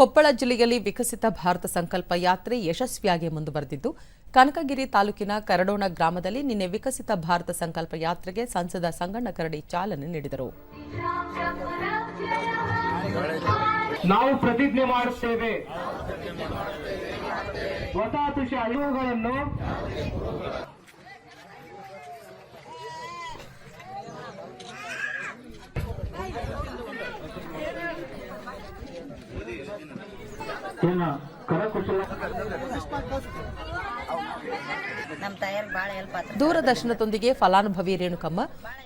ಕೊಪ್ಪಳ ಜಿಲ್ಲೆಯಲ್ಲಿ ವಿಕಸಿತ ಭಾರತ ಸಂಕಲ್ಪ ಯಾತ್ರೆ ಯಶಸ್ವಿಯಾಗಿ ಮುಂದುವರೆದಿದ್ದು, ಕನಕಗಿರಿ ತಾಲೂಕಿನ ಕರಡೋಣ ಗ್ರಾಮದಲ್ಲಿ ನಿನ್ನೆ ವಿಕಸಿತ ಭಾರತ ಸಂಕಲ್ಪ ಯಾತ್ರೆಗೆ ಸಂಸದ ಸಂಗಣ್ಣ ಕರಡಿ ಚಾಲನೆ ನೀಡಿದರು. ನಾವು ಪ್ರತಿಜ್ಞೆ ಮಾಡುತ್ತೇವೆ. ವಸಾಹತುಶಾಹಿ ಇನ್ನು ಕರಕುಶಲ ದೂರದರ್ಶನದೊಂದಿಗೆ ಫಲಾನುಭವಿ ರೇಣುಕಮ್ಮ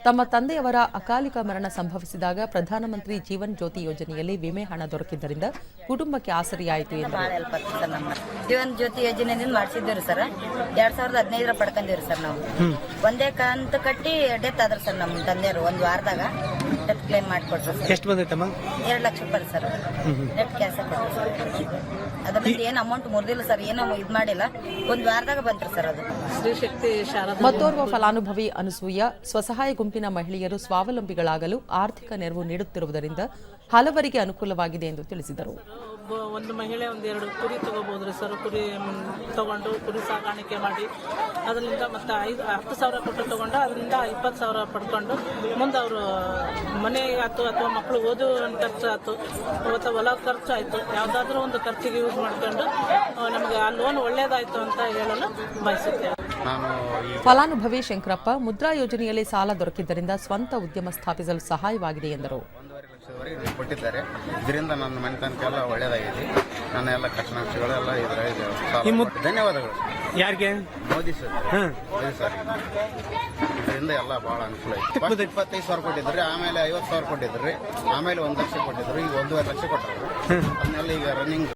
ತಮ್ಮ ತಂದೆಯವರ ಅಕಾಲಿಕ ಮರಣ ಸಂಭವಿಸಿದಾಗ ಪ್ರಧಾನಮಂತ್ರಿ ಜೀವನ್ ಜ್ಯೋತಿ ಯೋಜನೆಯಲ್ಲಿ ವಿಮೆ ಹಣ ದೊರಕಿದ್ದರಿಂದ ಕುಟುಂಬಕ್ಕೆ ಆಸರಿಯಾಯಿತು ಎಂದು ಭಾಳ ಹೆಲ್ಪ್ ಸರ್ ನಮ್ಮ ಜೀವನ್ ಜ್ಯೋತಿ ಯೋಜನೆದಿಂದ ಮಾಡಿಸಿದ್ದೀವಿ ಸರ್. ಎರಡ್ ಸಾವಿರದ ಹದಿನೈದರ ಪಡ್ಕೊಂಡಿವ್ರಿ ಸರ್ ನಾವು. ಒಂದೇ ಕಂತು ಕಟ್ಟಿ ಡೆತ್ ಆದ್ರೆ ಸರ್ ನಮ್ಮ ತಂದೆಯವರು ಒಂದು ವಾರದಾಗ. ಡೆತ್ ಕ್ಲೈಮ್ ಮಾಡಿಕೊಟ್ರು ಸರ್. ಎಷ್ಟು ಬಂದೈತಮ್ಮ? ಎರಡು ಲಕ್ಷ ರೂಪಾಯಿ ಸರ್. ನೆಟ್ ಕ್ಯಾನ್ಸಲ್ ಕೊಟ್ಟರು ಸರ್. ಏನು ಅಮೌಂಟ್ ಮುರಿದಿಲ್ಲ ಸರ್. ಏನೋ ಇದು ಮಾಡಿಲ್ಲ. ಒಂದು ವಾರದಾಗ ಬಂತ್ರಿ ಸರ್ ಅದು. ಮತ್ತೋರ್ವ ಫಲಾನುಭವಿ ಅನಸೂಯ ಸ್ವಸಹಾಯ ಗುಂಪಿನ ಮಹಿಳೆಯರು ಸ್ವಾವಲಂಬಿಗಳಾಗಲು ಆರ್ಥಿಕ ನೆರವು ನೀಡುತ್ತಿರುವುದರಿಂದ ಹಲವರಿಗೆ ಅನುಕೂಲವಾಗಿದೆ ಎಂದು ತಿಳಿಸಿದರು. ಒಂದು ಮಹಿಳೆ ಒಂದೆರಡು ಕುರಿ ತಗೋಬಹುದ್ರಿ ಸರ್. ಕುರಿ ತೊಗೊಂಡು ಕುರಿ ಸಾಗಾಣಿಕೆ ಮಾಡಿ ಅದರಿಂದ ಮತ್ತೆ ಐದು ಹತ್ತು ಸಾವಿರ ಕೊಟ್ಟು ತಗೊಂಡು ಅದರಿಂದ ಇಪ್ಪತ್ತು ಸಾವಿರ ಪಡ್ಕೊಂಡು ಮುಂದೆ ಅವರು ಮನೆ ಆಯ್ತು ಅಥವಾ ಮಕ್ಕಳು ಓದು ಒಂದು ಖರ್ಚು ಆಯ್ತು ಅಥವಾ ಹೊಲ ಖರ್ಚು ಆಯ್ತು ಯಾವುದಾದ್ರೂ ಒಂದು ಖರ್ಚಿಗೆ ಯೂಸ್ ಮಾಡ್ಕೊಂಡು ನಮಗೆ ಆ ಲೋನ್ ಒಳ್ಳೇದಾಯ್ತು ಅಂತ ಹೇಳಲು ಬಯಸುತ್ತೇವೆ. ಫಲಾನುಭವಿ ಶಂಕರಪ್ಪ ಮುದ್ರಾ ಯೋಜನೆಯಲ್ಲಿ ಸಾಲ ದೊರಕಿದ್ದರಿಂದ ಸ್ವಂತ ಉದ್ಯಮ ಸ್ಥಾಪಿಸಲು ಸಹಾಯವಾಗಿದೆ ಎಂದರು. ಲಕ್ಷದವರೆಗೆ ಕೊಟ್ಟಿದ್ದಾರೆ. ಇದರಿಂದ ನನ್ನ ಮನೆತನಕ್ಕೆಲ್ಲ ಒಳ್ಳೆಯದಾಗಿದೆ. ನನ್ನ ಎಲ್ಲ ಕಷ್ಟನಾಶಗಳೆಲ್ಲ ಸಾಲ ಧನ್ಯವಾದಗಳು. ಯಾರಿಗೆ? ಮೋದಿ ಸರ್. ಮೋದಿ ಸರ್. ಇದರಿಂದ ಎಲ್ಲ ಭಾಳ ಅನುಕೂಲ ಐತಿ ಫಸ್ಟ್ ಇಪ್ಪತ್ತೈದು ಸಾವಿರ ಕೊಟ್ಟಿದ್ರಿ ಆಮೇಲೆ ಐವತ್ತು ಸಾವಿರ ಕೊಟ್ಟಿದ್ರಿ ಆಮೇಲೆ ಒಂದು ಲಕ್ಷ ಕೊಟ್ಟಿದ್ರು ಈಗ ಒಂದೂವರೆ ಲಕ್ಷ ಕೊಟ್ಟರು. ಅದನ್ನೆಲ್ಲ ಈಗ ರನ್ನಿಂಗ್